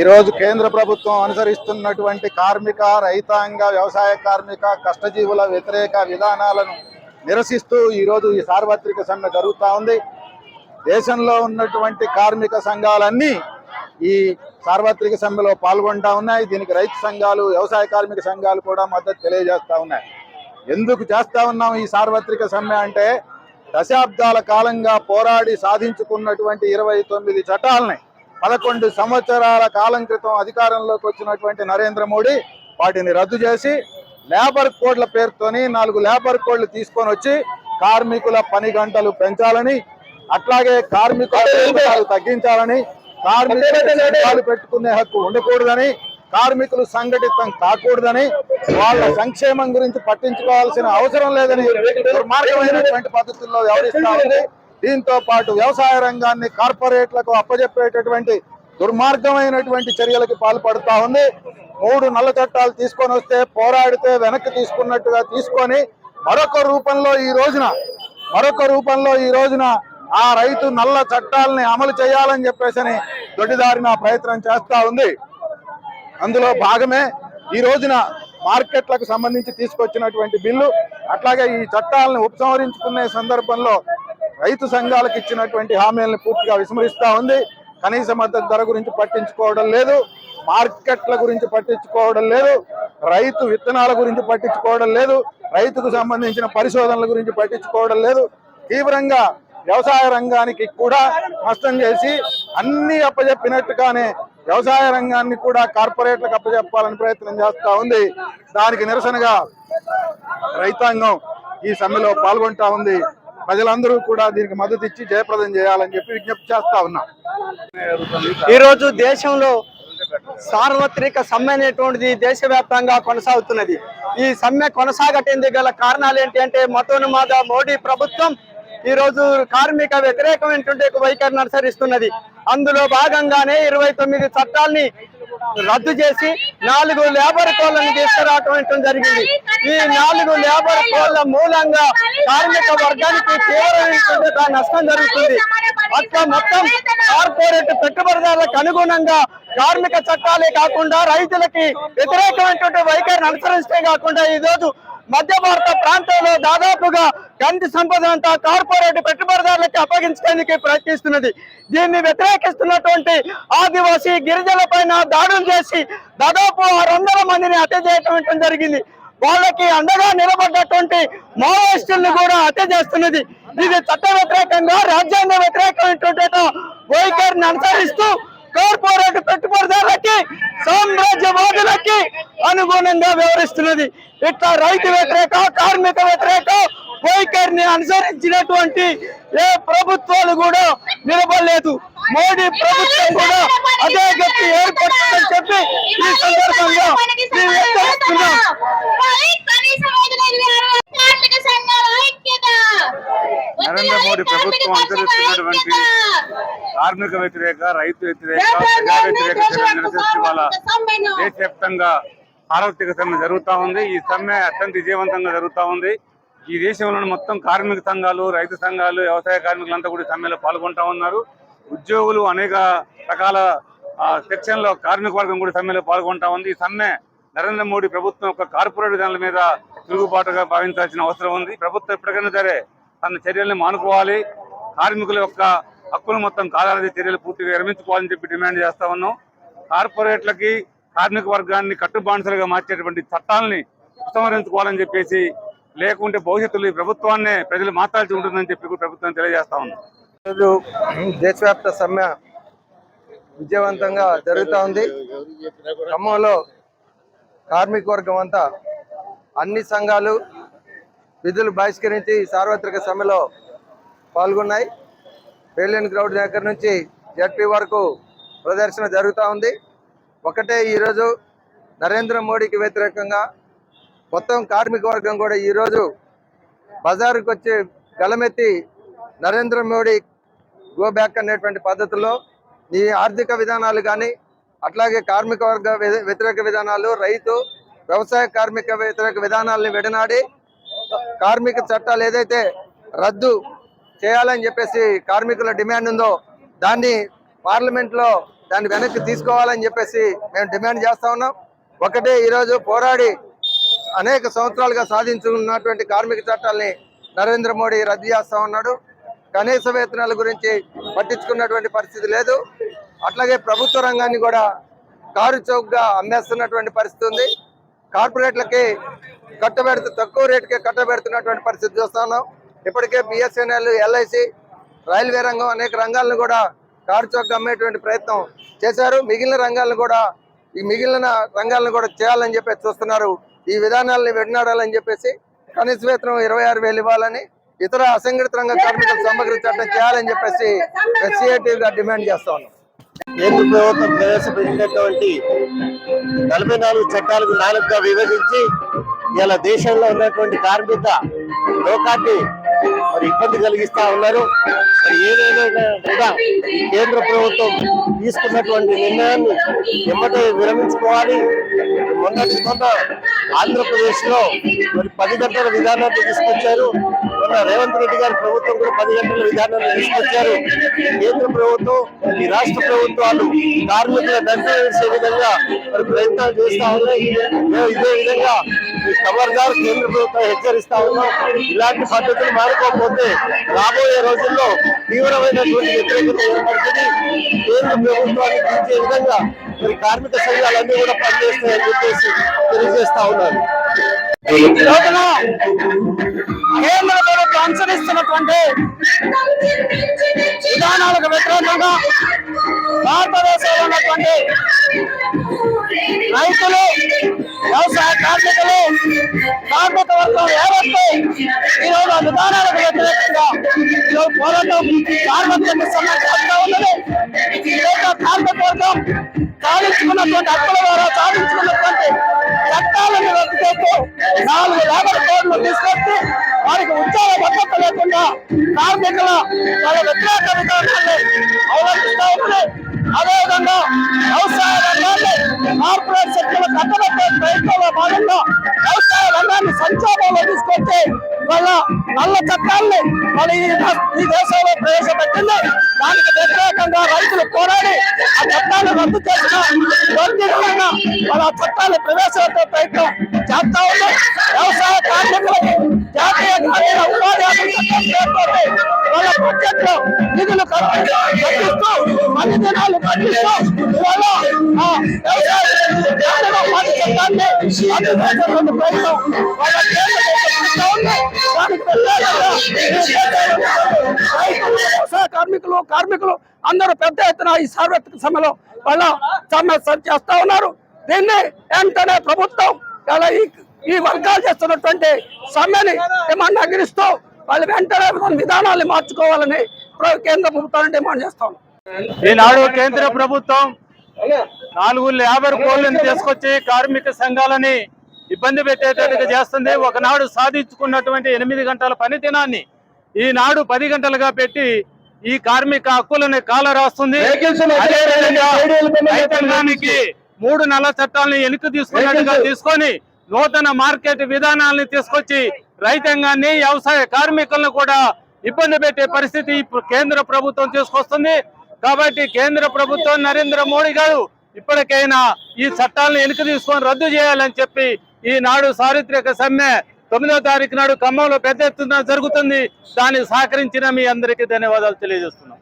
ఈరోజు కేంద్ర ప్రభుత్వం అనుసరిస్తున్నటువంటి కార్మిక రైతాంగ వ్యవసాయ కార్మిక కష్టజీవుల వ్యతిరేక విధానాలను నిరసిస్తూ ఈరోజు ఈ సార్వత్రిక సమ్మె జరుగుతూ ఉంది. దేశంలో ఉన్నటువంటి కార్మిక సంఘాలన్నీ ఈ సార్వత్రిక సమ్మెలో పాల్గొంటా ఉన్నాయి. దీనికి రైతు సంఘాలు వ్యవసాయ కార్మిక సంఘాలు కూడా మద్దతు తెలియజేస్తూ ఉన్నాయి. ఎందుకు చేస్తూ ఉన్నాం ఈ సార్వత్రిక సమ్మె అంటే దశాబ్దాల కాలంగా పోరాడి సాధించుకున్నటువంటి ఇరవై తొమ్మిది చట్టాలని పదకొండు సంవత్సరాల కాలం క్రితం అధికారంలోకి వచ్చినటువంటి నరేంద్ర మోడీ వాటిని రద్దు చేసి లేబర్ కోడ్ల పేరుతోని నాలుగు లేబర్ కోడ్లు తీసుకొని వచ్చి కార్మికుల పని గంటలు పెంచాలని అట్లాగే కార్మికుల తగ్గించాలని కార్మికులు పెట్టుకునే హక్కు ఉండకూడదని కార్మికులు సంఘటితం కాకూడదని వాళ్ళ సంక్షేమం గురించి పట్టించుకోవాల్సిన అవసరం లేదని దుర్మార్గమైనటువంటి పద్ధతుల్లో వ్యవహరిస్తా ఉంది. దీంతో పాటు వ్యవసాయ రంగాన్ని కార్పొరేట్లకు అప్పజెప్పేటటువంటి దుర్మార్గమైనటువంటి చర్యలకు పాల్పడుతూ ఉంది. మూడు నల్ల చట్టాలు తీసుకొని వస్తే పోరాడితే వెనక్కి తీసుకున్నట్టుగా తీసుకొని మరొక రూపంలో ఈ రోజున మరొక రూపంలో ఈ రోజున ఆ రైతు నల్ల చట్టాలని అమలు చేయాలని చెప్పేసి దొడ్డిదారిన ప్రయత్నం చేస్తా ఉంది. అందులో భాగమే ఈ రోజున మార్కెట్లకు సంబంధించి తీసుకొచ్చినటువంటి బిల్లు అట్లాగే ఈ చట్టాలను ఉపసంహరించుకునే సందర్భంలో రైతు సంఘాలకు ఇచ్చినటువంటి హామీలను పూర్తిగా విస్మరిస్తూ ఉంది. కనీస మద్దతు ధర గురించి పట్టించుకోవడం లేదు మార్కెట్ల గురించి పట్టించుకోవడం లేదు రైతు విత్తనాల గురించి పట్టించుకోవడం లేదు రైతుకు సంబంధించిన పరిశోధనల గురించి పట్టించుకోవడం లేదు. తీవ్రంగా వ్యవసాయ రంగానికి కూడా నష్టం చేసి అన్ని అప్పజెప్పినట్టుగానే వ్యవసాయ రంగాన్ని కూడా కార్పొరేట్లకు అప్పజెప్పాలని ప్రయత్నం చేస్తా ఉంది. దానికి నిరసనగా రైతాంగం ఈ సమ్మెలో పాల్గొంటా ఉంది. ప్రజలందరూ కూడా దీనికి మద్దతు ఇచ్చి జయప్రదం చేయాలని చెప్పి విజ్ఞప్తి చేస్తా ఉన్నాం. ఈరోజు దేశంలో సార్వత్రిక సమ్మె అనేటువంటిది దేశవ్యాప్తంగా కొనసాగుతున్నది. ఈ సమ్మె కొనసాగటేందుకు గల కారణాలు ఏంటి అంటే మతోన్మాద మోడీ ప్రభుత్వం ఈ రోజు కార్మిక వ్యతిరేకమైనటువంటి వైఖరిని అనుసరిస్తున్నది. అందులో భాగంగానే ఇరవై తొమ్మిది చట్టాల్ని రద్దు చేసి నాలుగు లేబర్ కోళ్ళను తీసుకురావటం జరిగింది. ఈ నాలుగు లేబర్ కోళ్ళ మూలంగా కార్మిక వర్గానికి తీవ్రమైన నష్టం జరుగుతుంది. అట్లా మొత్తం కార్పొరేట్ పెట్టుబడిదారులకు అనుగుణంగా కార్మిక చట్టాలే కాకుండా రైతులకి వ్యతిరేకమైనటువంటి వైఖరిని అనుసరిస్తే కాకుండా ఈ రోజు మధ్య భారత ప్రాంతంలో దాదాపుగా గంటి సంపద అంతా కార్పొరేట్ పెట్టుబడిదారులకి అప్పగించడానికి ప్రయత్నిస్తున్నది. దీన్ని వ్యతిరేకిస్తున్నటువంటి ఆదివాసీ గిరిజనుల పైన దాడులు చేసి దాదాపు ఆరు వందల మందిని హత్య చేయటం జరిగింది. వాళ్ళకి అండగా నిలబడ్డటువంటి మావోయిస్టులను కూడా హత్య చేస్తున్నది. ఇది చట్ట వ్యతిరేకంగా రాజ్యాంగ వ్యతిరేకమైనటువంటి వైఖరిని అనుసరిస్తూ కార్పొరేట్ పెట్టుబడిదారులకి సామ్రాజ్యవాదులకి అనుగుణంగా వ్యవహరిస్తున్నది. ఇట్లా రైతు వ్యతిరేక కార్మిక వ్యతిరేక వైఖరిని అనుసరించినటువంటి ఏ ప్రభుత్వాలు కూడా నిలబడలేదు. మోడీ ప్రభుత్వం కూడా అదే గట్టి ఏర్పడుతుందని చెప్పి ఈ సందర్భంగా నరేంద్ర మోడీ ప్రభుత్వం అనుసరిస్తున్నటువంటి కార్మిక వ్యతిరేక రైతు వ్యతిరేక ప్రజా వ్యతిరేక చర్యలు నిరసిస్తూ వాళ్ళ దేశవ్యాప్తంగా సార్వత్రిక సమ్మె జరుగుతా ఉంది. ఈ సమ్మె అత్యంత విజయవంతంగా జరుగుతా ఉంది. ఈ దేశంలోని మొత్తం కార్మిక సంఘాలు రైతు సంఘాలు వ్యవసాయ కార్మికులంతా కూడా సమ్మెలో పాల్గొంటా ఉన్నారు. ఉద్యోగులు అనేక రకాల సెక్షన్లో కార్మిక వర్గం కూడా సమ్మెలో పాల్గొంటా ఉంది. ఈ సమ్మె నరేంద్ర మోడీ ప్రభుత్వం యొక్క కార్పొరేట్ విధానాల మీద తిరుగుబాటుగా భావించాల్సిన అవసరం ఉంది. ప్రభుత్వం ఎప్పటికైనా సరే తన చర్యల్ని మానుకోవాలి. కార్మికుల యొక్క హక్కులు మొత్తం కాలాది చర్యలు పూర్తిగా విరమించుకోవాలని చెప్పి డిమాండ్ చేస్తా ఉన్నాం. కార్పొరేట్లకి కార్మిక వర్గాన్ని కట్టుబానిసలుగా మార్చేటువంటి చట్టాలని ఉపసంహరించుకోవాలని చెప్పేసి లేకుంటే భవిష్యత్తులో ఈ ప్రభుత్వాన్నే ప్రజలు మార్చాల్సి ఉంటుందని చెప్పి ప్రభుత్వం తెలియజేస్తా ఉన్నాం ఈరోజు దేశవ్యాప్త సమ్మె విజయవంతంగా జరుగుతూ ఉంది. ఖమ్మంలో కార్మిక వర్గం అంతా అన్ని సంఘాలు విధులు బహిష్కరించి సార్వత్రిక సమ్మెలో పాల్గొన్నాయి. రేలియన్ గ్రౌండ్ దగ్గర నుంచి జడ్పీ వరకు ప్రదర్శన జరుగుతూ ఉంది. ఒకటే ఈరోజు నరేంద్ర మోడీకి వ్యతిరేకంగా మొత్తం కార్మిక వర్గం కూడా ఈరోజు బజారుకు వచ్చి గలమెత్తి నరేంద్ర మోడీ గో బ్యాక్ అనేటువంటి పద్ధతిలో ఈ ఆర్థిక విధానాలు కానీ అట్లాగే కార్మిక వర్గ వ్యతిరేక విధానాలు రైతు వ్యవసాయ కార్మిక వ్యతిరేక విధానాలని విడనాడి కార్మిక చట్టాలు ఏదైతే రద్దు చేయాలని చెప్పేసి కార్మికుల డిమాండ్ ఉందో దాన్ని పార్లమెంట్లో దాన్ని వెనక్కి తీసుకోవాలని చెప్పేసి మేము డిమాండ్ చేస్తా ఉన్నాం. ఒకటే ఈరోజు పోరాడి అనేక సంవత్సరాలుగా సాధించుకున్నటువంటి కార్మిక చట్టాలని నరేంద్ర మోడీ రద్దు చేస్తూ ఉన్నాడు. కనీస వేతనాల గురించి పట్టించుకున్నటువంటి పరిస్థితి లేదు. అట్లాగే ప్రభుత్వ రంగాన్ని కూడా కారు చౌక్గా అమ్మేస్తున్నటువంటి పరిస్థితి ఉంది. కార్పొరేట్లకి కట్టబెడుతూ తక్కువ రేటుకే కట్టబెడుతున్నటువంటి పరిస్థితి చూస్తున్నాం ఇప్పటికే బిఎస్ఎన్ఎల్ ఎల్ఐసి రైల్వే రంగం అనేక రంగాలను కూడా కారు చౌక్ అమ్మేటువంటి ప్రయత్నం చేశారు. మిగిలిన రంగాలను కూడా ఈ మిగిలిన రంగాలను కూడా చేయాలని చెప్పేసి చూస్తున్నారు. ఈ విధానాలని విడనాడాలని చెప్పేసి కనీస వేతనం ఇరవై ఆరు వేలు ఇవ్వాలని ఇతర అసంఘటిత రంగ కార్మికులు సమగ్ర చట్టం చేయాలని చెప్పేసి సిఐటి డిమాండ్ చేస్తా ఉన్నాం. కేంద్ర ప్రభుత్వం ప్రవేశపెట్టినటువంటి నలభై నాలుగు చట్టాలకు నాలుగుగా విభజించి ఇలా దేశంలో ఉన్నటువంటి కార్మిక లోకాన్ని మరి ఇబ్బంది కలిగిస్తా ఉన్నారు. మరి ఏదైనా కూడా కేంద్ర ప్రభుత్వం తీసుకున్నటువంటి నిర్ణయాన్ని ఎమ్మటే విరమించుకోవాలి. మొన్నటి మొన్న ఆంధ్రప్రదేశ్లో మరి పది గంటల విధానాన్ని తీసుకొచ్చారు. మొన్న రేవంత్ రెడ్డి గారి ప్రభుత్వం కూడా పది గంటల విధానాన్ని తీసుకొచ్చారు. కేంద్ర ప్రభుత్వం ఈ రాష్ట్ర ప్రభుత్వాలు కార్మికుల నడ్డు వేసే విధంగా మరి ప్రయత్నాలు చేస్తా ఉన్నాయి. మేము ఇదే విధంగా ఈ ఖబర్దార్ కేంద్ర ప్రభుత్వం హెచ్చరిస్తా ఉన్నాం. ఇలాంటి పద్ధతులు మారుకోకపోతే రాబోయే రోజుల్లో తీవ్రమైనటువంటి వ్యతిరేకత ఏర్పడుతుంది. కేంద్ర ప్రభుత్వాన్ని పిలిచే విధంగా మరి కార్మిక సంఘాలన్నీ కూడా పనిచేస్తాయని చెప్పేసి తెలియజేస్తా ఉన్నారు. కేంద్ర ప్రభుత్వం అనుసరిస్తున్నటువంటి విధానాలకు వ్యతిరేకంగా భారతదేశంలో ఉన్నటువంటి రైతులు వ్యవసాయ కార్మికులు కార్మిక వర్గం ఏవైతే ఈరోజు ఆ విధానాలకు వ్యతిరేకంగా ఈరోజు పోరాటం కార్మికులకు సమ్మె ఉన్నది ఈరోజు యొక్క కార్మిక వర్గం సాధించుకున్నటువంటి హక్కుల ద్వారా సాధించుకున్నటువంటి చట్టాలను రద్దు చేస్తూ నాలుగు లేబర్ కోడ్లు తీసుకొచ్చి వారికి ఉద్యోగ భద్రత లేకుండా కార్మికుల వాళ్ళ వ్యతిరేక విధానాన్ని అవలంబిస్తూ ఉన్నది అదేవిధంగా వ్యవసాయ రంగాన్ని కార్పొరేట్ శక్తుల కట్టబెట్టే ప్రయత్నంలో భాగంగా వ్యవసాయ రంగాన్ని సంక్షోభంలో తీసుకొచ్చి వాళ్ళ నల్ల చట్టాల్ని మన ఈ దేశంలో ప్రవేశపెట్టింది. దానికి వ్యతిరేకంగా రైతులు పోరాడి ఆ చట్టాన్ని రద్దు చేసిన వర్గీకరణ వాళ్ళ ఆ చట్టాన్ని ప్రవేశపెట్టే ప్రయత్నం చేస్తా ఉంది వ్యవసాయ కార్మికులకి జాతీయ ఉపాధి హామీ చట్టం పేరుతోటి వాళ్ళ బడ్జెట్ నిధులు కల్పి- దినాలు కల్పిస్తూ వాళ్ళ ఉపాధి చట్టాన్ని వాళ్ళ కేంద్ర ఉంది దానికి వ్యవసాయ కార్మికులు కార్మికులు అందరూ పెద్ద ఎత్తున ఈ సార్వత్రిక సమ్మెలో వాళ్ళ సమ్మె సరి చేస్తా ఉన్నారు. దీన్ని వెంటనే ప్రభుత్వం ఇలా ఈ ఈ వర్గాలు చేస్తున్నటువంటి సమ్మెని డిమాండ్ అగ్రిస్తూ వాళ్ళు వెంటనే విధానాన్ని మార్చుకోవాలని కేంద్ర ప్రభుత్వాన్ని డిమాండ్ చేస్తాం. ఈనాడు కేంద్ర ప్రభుత్వం నాలుగు లేబర్ కోడ్లను తీసుకొచ్చి కార్మిక సంఘాలని ఇబ్బంది పెట్టేటట్టుగా చేస్తుంది. ఒకనాడు సాధించుకున్నటువంటి ఎనిమిది గంటల పని దినాన్ని ఈనాడు పది గంటలుగా పెట్టి ఈ కార్మిక హక్కులని కాల రాస్తుంది. మూడు నెలల చట్టాలను వెనుక తీసుకున్నట్టుగా తీసుకొని నూతన మార్కెట్ విధానాలను తీసుకొచ్చి రైతాంగాన్ని వ్యవసాయ కార్మికులను కూడా ఇబ్బంది పెట్టే పరిస్థితి కేంద్ర ప్రభుత్వం తీసుకొస్తుంది. కాబట్టి కేంద్ర ప్రభుత్వం నరేంద్ర మోడీ గారు ఇప్పటికైనా ఈ చట్టాలను వెనుక తీసుకొని రద్దు చేయాలని చెప్పి ఈనాడు చారిత్రక సమ్మె తొమ్మిదో తారీఖు నాడు ఖమ్మంలో పెద్ద ఎత్తున జరుగుతుంది. దాన్ని సహకరించిన మీ అందరికీ ధన్యవాదాలు తెలియజేస్తున్నాం.